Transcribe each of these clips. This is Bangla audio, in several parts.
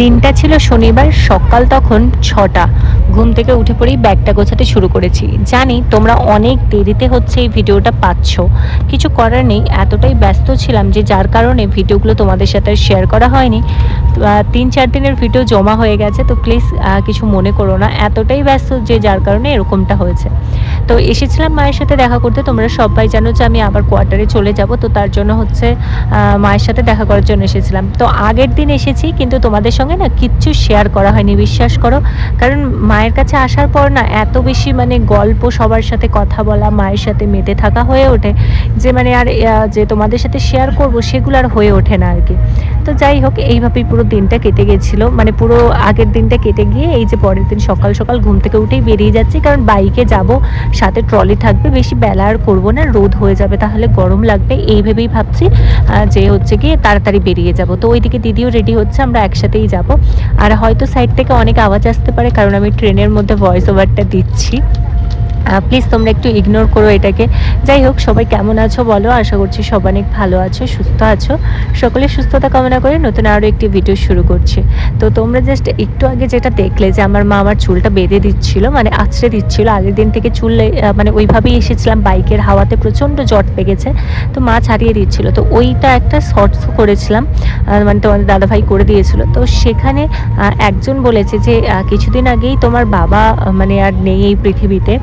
দিনটা ছিল শনিবার সকাল তখন ছটা। ঘুম থেকে উঠে পড়েই ব্যাগটা গোছাতে শুরু করেছি। জানি তোমরা অনেক দেরিতে হচ্ছে এই ভিডিওটা পাচ্ছ। কিছু করার নেই, এতটাই ব্যস্ত ছিলাম যে যার কারণে ভিডিওগুলো তোমাদের সাথে শেয়ার করা হয়নি। তিন চার দিনের ভিডিও জমা হয়ে গেছে, তো প্লিজ কিছু মনে করো না। এতটাই ব্যস্ত যে যার কারণে এরকমটা হয়েছে। তো এসেছিলাম মায়ের সাথে দেখা করতে, তোমরা সবাই জানো যে আমি আবার কোয়ার্টারে চলে যাব, তো তার জন্য হচ্ছে মায়ের সাথে দেখা করার জন্য এসেছিলাম। তো আগের দিন এসেছি, কিন্তু তোমাদের সঙ্গে না কিচ্ছু শেয়ার করা হয়নি, বিশ্বাস করো। কারণ মায়ের কাছে আসার পর না এত বেশি মানে গল্প সবার সাথে কথা বলা, মায়ের সাথে মেতে থাকা হয়ে ওঠে যে মানে আর যে তোমাদের সাথে শেয়ার করব সেগুলো আর হয়ে ওঠে না আর কি তো যাই হোক, এইভাবেই পুরো দিনটা কেটে গেছিল। মানে পুরো আগের দিনটা কেটে গিয়ে এই যে পরের দিন সকাল সকাল ঘুম থেকে উঠেই বেরিয়ে যাচ্ছি। কারণ বাইকে যাব, সাথে ট্রলি থাকবে, বেশি বেলা আর করব না, রোদ হয়ে যাবে তাহলে গরম লাগবে, এই ভেবেই ভাবছি যে হচ্ছে গিয়ে তাড়াতাড়ি বেরিয়ে যাব। তো ওইদিকে দিদিও রেডি হচ্ছে, আমরা একসাথেই যাব। আর হয়তো সাইড থেকে অনেক আওয়াজ আসতে পারে, কারণ আমি ট্রেনের মধ্যে ভয়েস ওভারটা দিচ্ছি। প্লিজ তোমরা একটু ইগনোর করো এটাকে। যাই হোক, সবাই কেমন আছো বলো? আশা করছি সব অনেক ভালো আছো, সুস্থ আছো। সকলের সুস্থতা কামনা করে নতুন আরও একটি ভিডিও শুরু করছি। তো তোমরা জাস্ট একটু আগে যেটা দেখলে যে আমার মা আমার চুলটা বেঁধে দিচ্ছিল মানে আছড়ে দিচ্ছিল, আগের দিন থেকে চুল মানে ওইভাবেই এসেছিলাম বাইকের হাওয়াতে, প্রচণ্ড জট পেগেছে তো মা ছাড়িয়ে দিচ্ছিল। তো ওইটা একটা শর্টস করেছিলাম মানে তোমাদের দাদাভাই করে দিয়েছিল। তো সেখানে একজন বলেছে যে কিছুদিন আগেই তোমার বাবা মানে আর নেই এই পৃথিবীতে।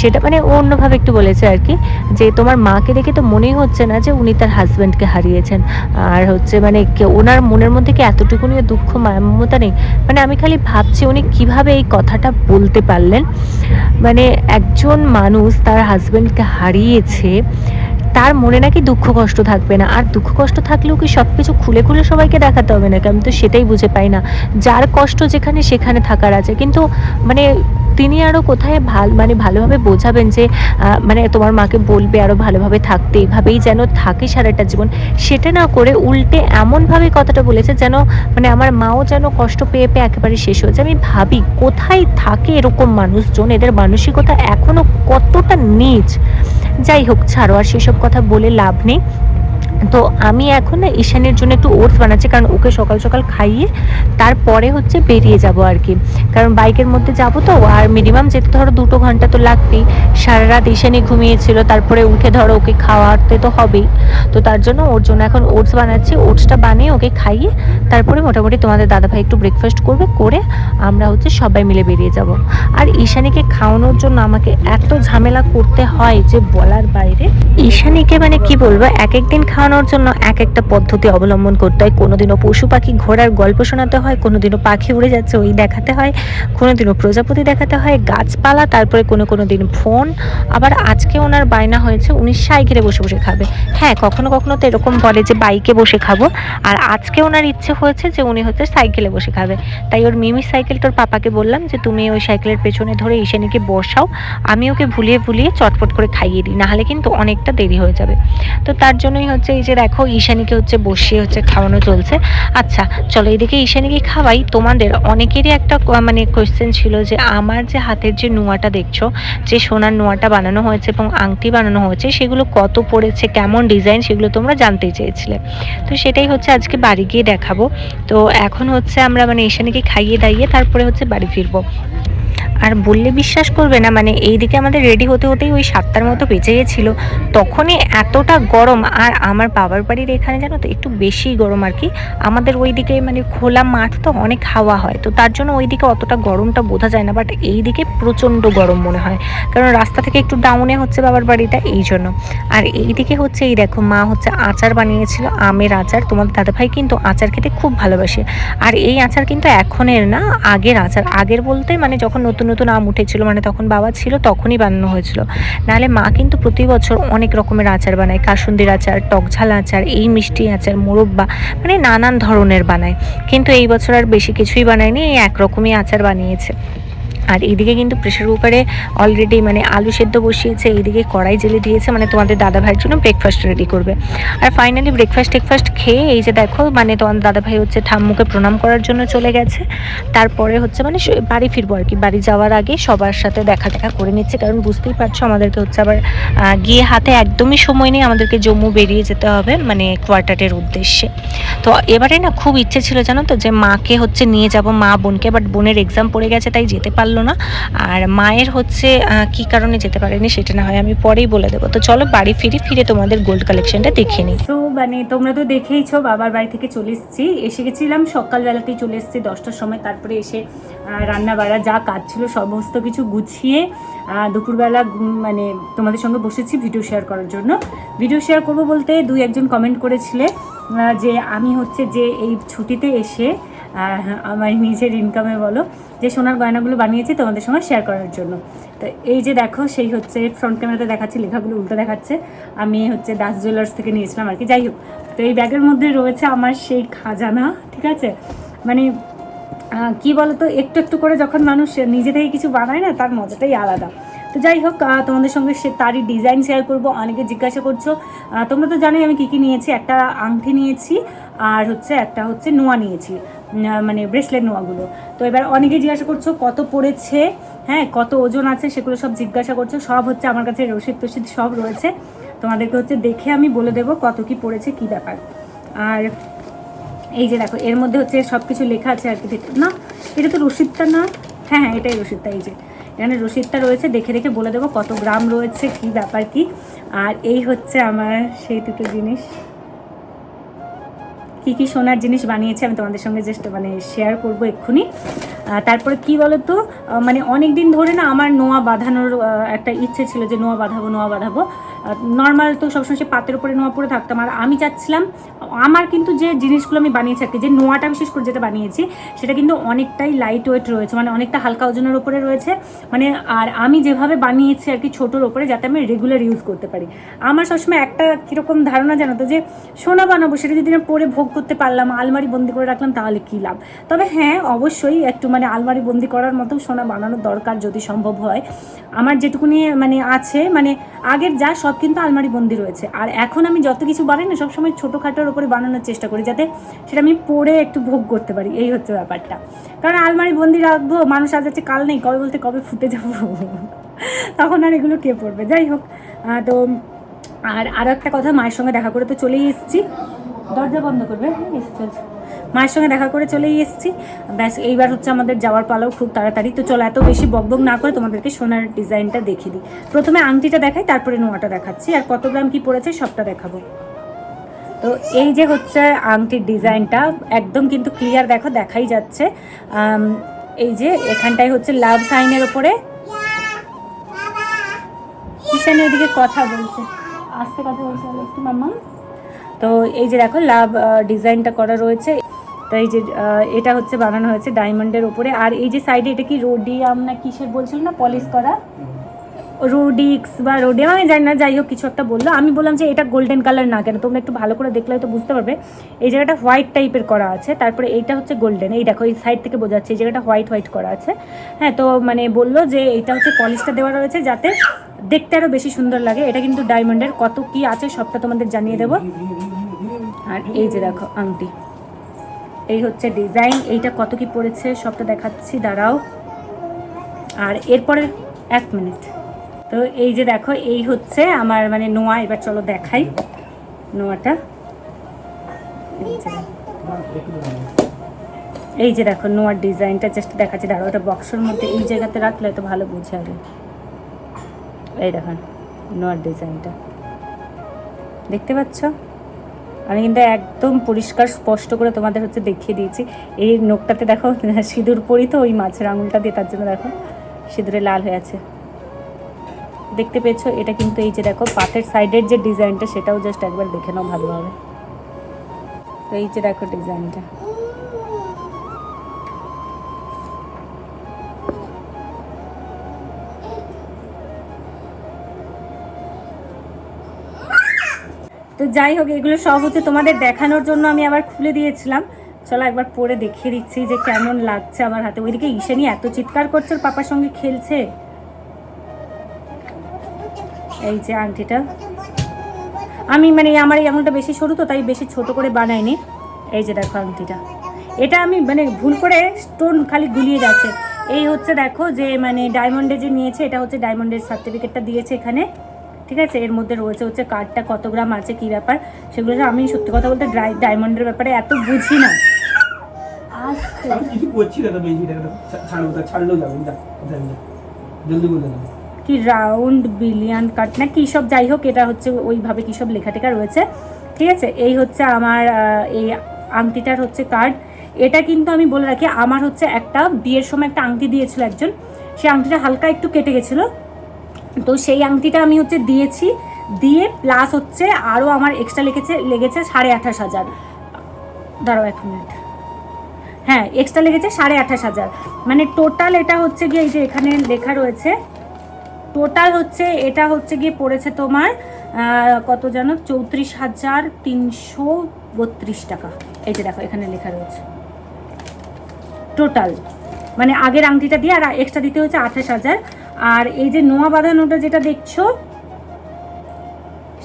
সেটা মানে অন্যভাবে একটু বলেছে আর কি, যে তোমার মাকে দেখে তো মনেই হচ্ছে না যে উনি তার হাজব্যান্ডকে হারিয়েছেন। আর হচ্ছে মানে ওনার মনের মধ্যে কি এতটুকুনি দুঃখ মায়া মমতা নেই? মানে আমি খালি ভাবছি উনি কীভাবে এই কথাটা বলতে পারলেন। মানে একজন মানুষ তার হাজব্যান্ডকে হারিয়েছে, তার মনে নাকি দুঃখ কষ্ট থাকবে না। আর দুঃখ কষ্ট থাকলেও কি সব কিছু খুলে খুলে সবাইকে দেখাতে হবে নাকি? আমি তো সেটাই বুঝে পাই না। যার কষ্ট যেখানে সেখানে থাকার আছে। কিন্তু মানে তিনি আরও কোথায় ভালো মানে ভালোভাবে বোঝাবেন যে মানে তোমার মাকে বলবে আরও ভালোভাবে থাকতে, এভাবেই যেন থাকে সারাটা জীবন। সেটা না করে উল্টে এমনভাবে কথাটা বলেছে যেন মানে আমার মাও যেন কষ্ট পেয়ে পেয়ে একেবারে শেষ হয়েছে আমি ভাবি, কোথায় থাকে এরকম মানুষজন? এদের মানসিকতা এখনও কতটা নিচ যাই হোক, ছাড়ো, আর সেসব কথা বলে লাভ নেই। তো আমি এখন না ঈশানের জন্য একটু ওটস বানাচ্ছি, কারণ ওকে সকাল সকাল খাইয়ে তারপরে হচ্ছে বেরিয়ে যাব আর কি। কারণ বাইকের মধ্যে যাব তো, আর মিনিমাম যেতে ধরো দুটো ঘণ্টা তো লাগবেই, সারা রাত ঈশানি ঘুমিয়েছিল, তারপরে উঠে ধরো ওকে খাওয়াতে তো হবেই। তো তার জন্য ওর জন্য এখন ওটস বানাচ্ছি, ওটসটা বানিয়ে ওকে খাইয়ে তারপরে মোটামুটি তোমাদের দাদাভাই একটু ব্রেকফাস্ট করবে, করে আমরা হচ্ছে সবাই মিলে বেরিয়ে যাব। আর ঈশানিকে খাওয়ানোর জন্য আমাকে এত ঝামেলা করতে হয় যে বলার বাইরে। ঈশানিকে মানে কি বলব এক এক দিন খাওয়ানোর জন্য এক একটা পদ্ধতি অবলম্বন করতে হয়। কোনোদিনও পশু পাখি ঘোড়ার গল্প শোনাতে হয়, কোনোদিনও পাখি উড়ে যাচ্ছে ওই দেখাতে হয়, কোনোদিনও প্রজাপতি দেখাতে হয়, গাছপালা, তারপরে কোনো কোনো দিন ফোন, আবার আজকে ওনার বায়না হয়েছে উনি সাইকেলে বসে বসে খাবে। হ্যাঁ কখনো কখনো তো এরকম বলে যে বাইকে বসে খাব, আর আজকে ওনার ইচ্ছে হয়েছে যে উনি হচ্ছে সাইকেলে বসে খাবে। তাই ওর মিমি সাইকেল তোর পাপাকে বললাম যে তুমি ওই সাইকেলের পেছনে ধরে ঈশানীকে বসাও, আমি ওকে ভুলিয়ে ভুলিয়ে চটপট করে খাইয়ে দিই, নাহলে কিন্তু অনেকটা দেরি হয়ে যাবে। তো তার জন্যই হচ্ছে এই যে দেখো, ঈশানীকে হচ্ছে বসিয়ে হচ্ছে খাওয়ানো চলছে। আচ্ছা চলো এদিকে ঈশানীকে খাওয়াই। তোমাদের অনেকেরই একটা মানে কোয়েশ্চেন ছিল যে, আমার যে হাতের যে নোয়াটা দেখছ, যে সোনার নোয়াটা বানানো হয়েছে এবং আংটি বানানো হয়েছে, সেগুলো কত পড়েছে, কেমন ডিজাইন সেগুলো তোমরা জানতে চেয়েছিলে। তো সেটাই হচ্ছে আজকে বাড়ি গিয়ে দেখাবো। তো এখন হচ্ছে আমরা মানে ঈশানীকে খাইয়ে দাইয়ে তারপরে হচ্ছে বাড়ি ফিরবো। আর বললে বিশ্বাস করবে না মানে এইদিকে আমাদের রেডি হতে হতেই ওই সাতটার মতো বেঁচে গেছিল। তখনই এতটা গরম, আর আমার বাবার বাড়ির এখানে জানো তো একটু বেশি গরম আর কি। আমাদের ওইদিকে মানে খোলা মাঠ তো, অনেক হাওয়া হয়। তো তার জন্য ওইদিকে অতটা গরমটা বোঝা যায় না বাট এই দিকে প্রচণ্ড গরম মনে হয়। কারণ রাস্তা থেকে একটু ডাউনে হচ্ছে বাবার বাড়িটা, এই জন্য। আর এই দিকে হচ্ছে এই দেখো, মা হচ্ছে আচার বানিয়েছিল, আমের আচার। তোমার দাদাভাই কিন্তু আচার খেতে খুব ভালোবাসে। আর এই আচার কিন্তু এখনের না, আগের আচার। আগের বলতে মানে যখন নতুন নতুন আম উঠেছিল মানে তখন বাবা ছিল তখনই বানানো হয়েছিল। নাহলে মা কিন্তু প্রতি বছর অনেক রকমের আচার বানায়, কাসুন্দির আচার টকঝাল আচার, এই মিষ্টি আচার, মোরব্বা মানে নানান ধরনের বানায়। কিন্তু এই বছর আর বেশি কিছুই বানায়নি, এই একরকমই আচার বানিয়েছে। আর এইদিকে কিন্তু প্রেশার কুকারে অলরেডি মানে আলু সেদ্ধ বসিয়েছে এইদিকে কড়াই জেলে দিয়েছে মানে তোমাদের দাদা ভাইয়ের জন্য ব্রেকফাস্ট রেডি করবে। আর ফাইনালি ব্রেকফাস্ট টেকফাস্ট খেয়ে এই যে দেখো মানে তোমাদের দাদা ভাই হচ্ছে ঠাম্মুকে প্রণাম করার জন্য চলে গেছে। তারপরে হচ্ছে মানে বাড়ি ফিরবো আর কি, বাড়ি যাওয়ার আগে সবার সাথে দেখা দেখা করে নিচ্ছে, কারণ বুঝতেই পারছ আমাদেরকে হচ্ছে আবার গিয়ে হাতে একদমই সময় নেই, আমাদেরকে জম্মু বেরিয়ে যেতে হবে মানে কোয়ার্টারের উদ্দেশ্যে। তো এবারে না খুব ইচ্ছে ছিল জানো তো, যে মাকে হচ্ছে নিয়ে যাব মা বোনকে বাট বোনের এক্সাম পড়ে গেছে, তাই যেতে পারল না। আর মায়ের হচ্ছে কি কারণে যেতে পারেনি সেটা না হয় আমি পরেই বলে দেবো। তো চলো বাড়ি ফিরে ফিরে তোমাদের গোল্ড কালেকশনটা দেখে নিই। তো মানে তোমরা তো দেখেইছো, বাবার বাড়ি থেকে চলে এসেছি। এসে গেছিলাম সকালবেলাতেই চলে এসেছি, দশটার সময়। তারপরে এসে রান্না বাড়া যা কাজ ছিল সমস্ত কিছু গুছিয়ে দুপুরবেলা মানে তোমাদের সঙ্গে বসেছি ভিডিও শেয়ার করার জন্য। ভিডিও শেয়ার করব বলতে দুই একজন কমেন্ট করেছিলে যে আমি হচ্ছে যে এই ছুটিতে এসে আহ, আমার নিজের ইনকামে বলো যে সোনার গয়নাগুলো বানিয়েছি তোমাদের সঙ্গে শেয়ার করার জন্য। তো এই যে দেখো সেই হচ্ছে ফ্রন্ট ক্যামেরাতে দেখাচ্ছি লেখাগুলো উল্টো দেখাচ্ছে। আমি হচ্ছে দাস জুয়েলার্স থেকে নিয়েছিলাম আর কি। যাই হোক তো এই ব্যাগের মধ্যে রয়েছে আমার সেই খাজানা ঠিক আছে? মানে কি বলতো একটু একটু করে যখন মানুষ নিজে থেকে কিছু বানায় না তার মজাটাই আলাদা। তো যাই হোক তোমাদের সঙ্গে সে তারই ডিজাইন শেয়ার করব। অনেকে জিজ্ঞাসা করছ তোমরা তো জানোই আমি কী কী নিয়েছি। একটা আংটি নিয়েছি, আর হচ্ছে একটা হচ্ছে নোয়া নিয়েছি মানে ব্রেসলেট নোয়াগুলো। তো এবার অনেকে জিজ্ঞাসা করছ, কত পড়েছে? হ্যাঁ কত ওজন আছে সেগুলো সব জিজ্ঞাসা করছ। সব হচ্ছে আমার কাছে রসিদ টসিদ সব রয়েছে। তোমাদেরকে হচ্ছে দেখে আমি বলে দেবো কত কি পড়েছে, কি ব্যাপার। আর এই যে দেখো, এর মধ্যে হচ্ছে সব কিছু লেখা আছে আর কি। না, এটা তো রসিদটা না? হ্যাঁ হ্যাঁ এটাই রসিদটা, এই যে। এখানে রসিদটা রয়েছে, দেখে দেখে বলে দেবো কত গ্রাম রয়েছে, কি ব্যাপার, কি? আর এই হচ্ছে আমার সেই দুটো জিনিস। কি কি সোনার জিনিস বানিয়েছে আমি তোমাদের সঙ্গে জাস্ট মানে শেয়ার করব এক্ষুনি। তারপরে কি বলতো মানে অনেক দিন ধরে না আমার নোয়া বাঁধানোর একটা ইচ্ছে ছিল যে নোয়া বাঁধাবো নোয়া বাঁধাবো। নর্মাল তো সবসময় সে পাতের উপরে নোয়া পরে থাকতাম। আর আমি চাচ্ছিলাম, আমার কিন্তু যে জিনিসগুলো আমি বানিয়েছি আর কি, যে নোয়াটা বিশেষ করে যেটা বানিয়েছি, সেটা কিন্তু অনেকটাই লাইট ওয়েট রয়েছে মানে অনেকটা হালকা ওজনের উপরে রয়েছে। মানে আর আমি যেভাবে বানিয়েছি আর কি ছোটোর ওপরে যাতে আমি রেগুলার ইউজ করতে পারি। আমার সবসময় একটা কীরকম ধারণা জানো তো, যে সোনা বানাবো, সেটা যদি আমি পরে ভোগ করতে পারলাম, আলমারি বন্দি করে রাখলাম, তাহলে কী লাভ? তবে হ্যাঁ অবশ্যই একটু মানে আলমারি বন্দি করার মতো সোনা বানানোর দরকার যদি সম্ভব হয়। আমার যেটুকুনি মানে আছে মানে আগের যা সব কিন্তু আলমারি বন্দি রয়েছে। আর এখন আমি যত কিছু বানাই না সবসময় ছোটোখাটোর ওপরে বানানোর চেষ্টা করি যাতে সেটা আমি পরে একটু ভোগ করতে পারি। এই হচ্ছে ব্যাপারটা। কারণ আলমারি বন্দি রাখব মানুষ আজ আছে কাল নেই কবে বলতে কবে ফুটে যাব? তখন আর এগুলো কে পড়বে? যাই হোক তো আর আরও একটা কথা মায়ের সঙ্গে দেখা করে তো চলেই এসেছি। দরজা বন্ধ করবে? হ্যাঁ, এসে চলছে। মায়ের সঙ্গে দেখা করে চলেই এসেছি। ব্যাস, এইবার হচ্ছে আমাদের যাওয়ার পালাও খুব তাড়াতাড়ি। তো চলো, এত বেশি বকবক না করে তোমাদেরকে সোনার ডিজাইনটা দেখিয়ে দিই। প্রথমে আংটিটা দেখাই, তারপরে নোয়াটা দেখাচ্ছি। আর কত গ্রাম কি পড়েছে সবটা দেখাবো। তো এই যে হচ্ছে আংটির ডিজাইনটা, একদম কিন্তু ক্লিয়ার দেখো, দেখাই যাচ্ছে। এই যে এখানটায় হচ্ছে লাভ সাইনের ওপরে। কিষান এদিকে কথা বলছে। আস্তে কথা বলছে মাম্মা। তো এই যে দেখো লাভ ডিজাইনটা করা রয়েছে। তো এই যে এটা হচ্ছে বানানো হয়েছে ডায়মন্ডের ওপরে আর এই যে সাইডে এটা কি রোডিয়াম না কিসের বলছিল না? পলিশ করা? রোডিক্স বা রোডিয়াম আমি জানি না, যাই হোক, কিছু একটা বলল। আমি বললাম যে, এটা গোল্ডেন কালার না কেন? তোমরা একটু ভালো করে দেখলে হয়তো বুঝতে পারবে। এই জায়গাটা হোয়াইট টাইপের করা আছে। তারপরে এইটা হচ্ছে গোল্ডেন এই দেখো, এই সাইড থেকে বোঝা যাচ্ছে এই জায়গাটা হোয়াইট হোয়াইট করা আছে। হ্যাঁ তো মানে বলল যে, এইটা হচ্ছে পলিশটা দেওয়া রয়েছে যাতে দেখতে আরও বেশি সুন্দর লাগে। এটা কিন্তু ডায়মন্ডের কত কি আছে সবটা তোমাদের জানিয়ে দেবো। আর এই যে দেখো, আংটি। এই হচ্ছে ডিজাইন, এইটা কত কি পড়েছে সবটা দেখাচ্ছি, দাঁড়াও। আর এরপরে এক মিনিট। তো এই যে দেখো, এই হচ্ছে আমার মানে নোয়া, এবার চলো দেখাই নোয়াটা। এই যে দেখো। দেখো নোয়ার ডিজাইনটা জাস্ট দেখাচ্ছি, দাঁড়াও ওটা বক্সের মধ্যে এই জায়গাতে রাখলে তো ভালো বুঝে আগে এই দেখুন, নোয়ার ডিজাইনটা। দেখতে পাচ্ছ? আমি কিন্তু একদম পরিষ্কার, স্পষ্ট করে তোমাদের হচ্ছে দেখিয়ে দিয়েছি। এই নোকটাতে দেখো, সিঁদুর পরি তো, ওই মাছের আঙুলটা দিয়ে তার জন্য দেখো, সিঁদুরে লাল হয়ে আছে। দেখতে পেয়েছ, এটা কিন্তু এই যে দেখো, পাথের সাইডের যে ডিজাইনটা, সেটাও জাস্ট একবার দেখে নাও ভালোভাবে। তো এই যে দেখো ডিজাইনটা। তো যাই হোক, এগুলো সব হচ্ছে তোমাদের দেখানোর জন্য আমি আবার খুলে দিয়েছিলাম। চলো একবার পরে দেখিয়ে দিচ্ছি যে কেমন লাগছে আমার হাতে। ওইদিকে ঈশানি এত চিৎকার করছে পাপার সঙ্গে খেলছে। এই যে আংটিটা। আমি মানে আমার এই আঙুলটা বেশি সরু তো, তাই বেশি ছোট করে বানাইনি। এই যে দেখো আংটিটা। এটা আমি মানে ভুল করে স্টোন খালি গুলিয়ে যাচ্ছে। এই হচ্ছে দেখো যে মানে ডায়মন্ডে যে নিয়েছে, এটা হচ্ছে ডায়মন্ডের সার্টিফিকেটটা দিয়েছে এখানে। ঠিক আছে? এর মধ্যে রয়েছে হচ্ছে কার্ডটা কত গ্রাম আছে কী ব্যাপার? সেগুলো আমি সত্যি কথা বলতে ড্রাই ডায়মন্ডের ব্যাপারে এত বুঝি না। কি রাউন্ড বিলিয়ন কাট না কী সব যাই হোক এটা হচ্ছে ওইভাবে কী সব লেখা টেখা রয়েছে। ঠিক আছে? এই হচ্ছে আমার এই আংটিটার হচ্ছে কার্ড এটা কিন্তু আমি বলে রাখি আমার হচ্ছে একটা বিয়ের সময় একটা আংটি দিয়েছিল একজন। সেই আংটিটা হালকা একটু কেটে গেছিল। তো সেই আংটিটা আমি হচ্ছে দিয়েছি। দিয়ে প্লাস হচ্ছে আরও আমার এক্সট্রা লেগেছে লেগেছে সাড়ে আঠাশ হাজার। দাঁড়াও এক মিনিট হ্যাঁ এক্সট্রা লেগেছে সাড়ে আঠাশ হাজার। মানে টোটাল এটা হচ্ছে গিয়ে এই যে এখানে লেখা রয়েছে টোটাল হচ্ছে এটা হচ্ছে গিয়ে পড়েছে তোমার কত যেন? চৌত্রিশ হাজার তিনশো বত্রিশ টাকা। এই যে দেখো এখানে লেখা রয়েছে। টোটাল মানে আগের আংটিটা দিয়ে আর এক্সট্রা দিতে হচ্ছে আঠাশ হাজার। আর এই যে নোয়া বাঁধানোটা যেটা দেখছ,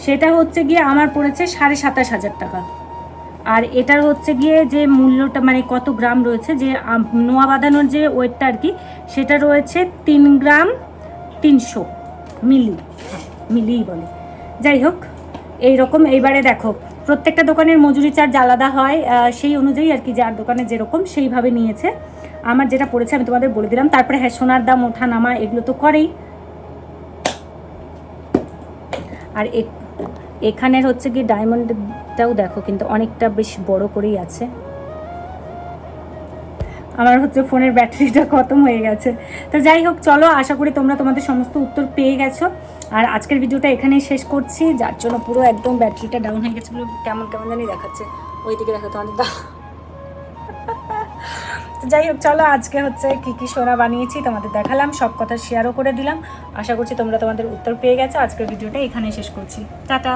সেটা হচ্ছে গিয়ে আমার পড়েছে সাড়ে সাতাশ হাজার টাকা। আর এটার হচ্ছে গিয়ে যে মূল্যটা মানে কত গ্রাম রয়েছে, যে নোয়া বাঁধানোর যে ওয়েটটা আর কি, সেটা রয়েছে তিন গ্রাম তিনশো মিলি মিলিই বলে। যাই হোক এই রকম এইবারে দেখো, প্রত্যেকটা দোকানের মজুরি চার্জ আলাদা হয় সেই অনুযায়ী আর কি, যার দোকানে যেরকম সেইভাবে নিয়েছে। আমার যেটা পড়েছে আমি তোমাদের বলে দিলাম। তারপরে হ্যাঁ সোনার দাম ওঠা নামা এগুলো তো করেই। আর এখানের হচ্ছে কি ডায়মন্ডটাও দেখো, কিন্তু অনেকটা বেশ বড় করেই আছে। আমার হচ্ছে ফোনের ব্যাটারিটা খতম হয়ে গেছে। তো যাই হোক, চলো, আশা করি তোমরা তোমাদের সমস্ত উত্তর পেয়ে গেছো। আর আজকের ভিডিওটা এখানেই শেষ করছি। যার জন্য পুরো একদম ব্যাটারিটা ডাউন হয়ে গেছিল কেমন কেমন জানি দেখাচ্ছে। ওই দিকে দেখো তোমাদের তো যাই হোক, চলো আজকে হচ্ছে কি কি সোনা বানিয়েছি তোমাদের দেখালাম, সব কথা শেয়ারও করে দিলাম। আশা করছি তোমরা তোমাদের উত্তর পেয়ে গেছো। আজকের ভিডিওটা এখানে শেষ করছি। টাটা।